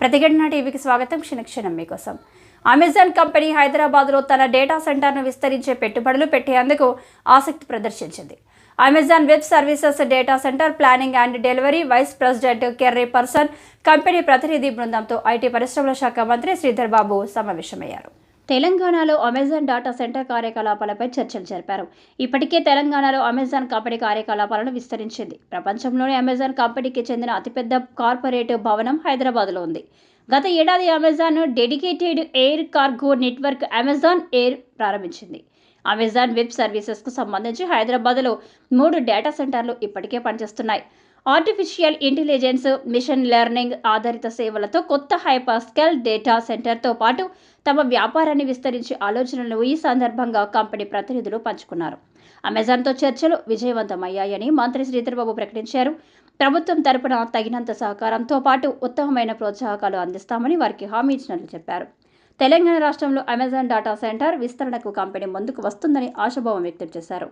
ప్రతిఘటన టీవీకి స్వాగతం. క్షణక్షణం మీకోసం. అమెజాన్ కంపెనీ హైదరాబాద్లో తన డేటా సెంటర్ను విస్తరించే పెట్టుబడులు పెట్టేందుకు ఆసక్తి ప్రదర్శించింది. Amazon Web Services data center planning and delivery vice president Kerry Person company ప్రతినిధి బృందంతో ఐటీ పరిశ్రమల శాఖ మంత్రి శ్రీధర్ బాబు సమావేశమయ్యారు. తెలంగాణలో అమెజాన్ డాటా సెంటర్ కార్యకలాపాలపై చర్చలు జరిపారు. ఇప్పటికే తెలంగాణలో అమెజాన్ కంపెనీ కార్యకలాపాలను విస్తరించింది. ప్రపంచంలోనే అమెజాన్ కంపెనీకి చెందిన అతిపెద్ద కార్పొరేట్ భవనం హైదరాబాద్లో ఉంది. గత ఏడాది Amazon dedicated air cargo network Amazon Air ప్రారంభించింది. అమెజాన్ వెబ్ సర్వీసెస్కు సంబంధించి హైదరాబాద్లో మూడు డేటా సెంటర్లు ఇప్పటికే పనిచేస్తున్నాయి. ఆర్టిఫిషియల్ ఇంటెలిజెన్స్ మిషన్ లెర్నింగ్ ఆధారిత సేవలతో కొత్త హైపర్స్కెల్ డేటా సెంటర్తో పాటు తమ వ్యాపారాన్ని విస్తరించే ఆలోచనలను ఈ సందర్భంగా కంపెనీ ప్రతినిధులు పంచుకున్నారు. అమెజాన్తో చర్చలు విజయవంతమయ్యాయని మంత్రి శ్రీధర్బాబు ప్రకటించారు. ప్రభుత్వం తరపున తగినంత సహకారంతో పాటు ఉత్తమమైన ప్రోత్సాహకాలు అందిస్తామని వారికి హామీ ఇచ్చినట్లు చెప్పారు. తెలంగాణ రాష్ట్రంలో అమెజాన్ డాటా సెంటర్ విస్తరణకు కంపెనీ ముందుకు వస్తుందని ఆశాభావం వ్యక్తం చేశారు.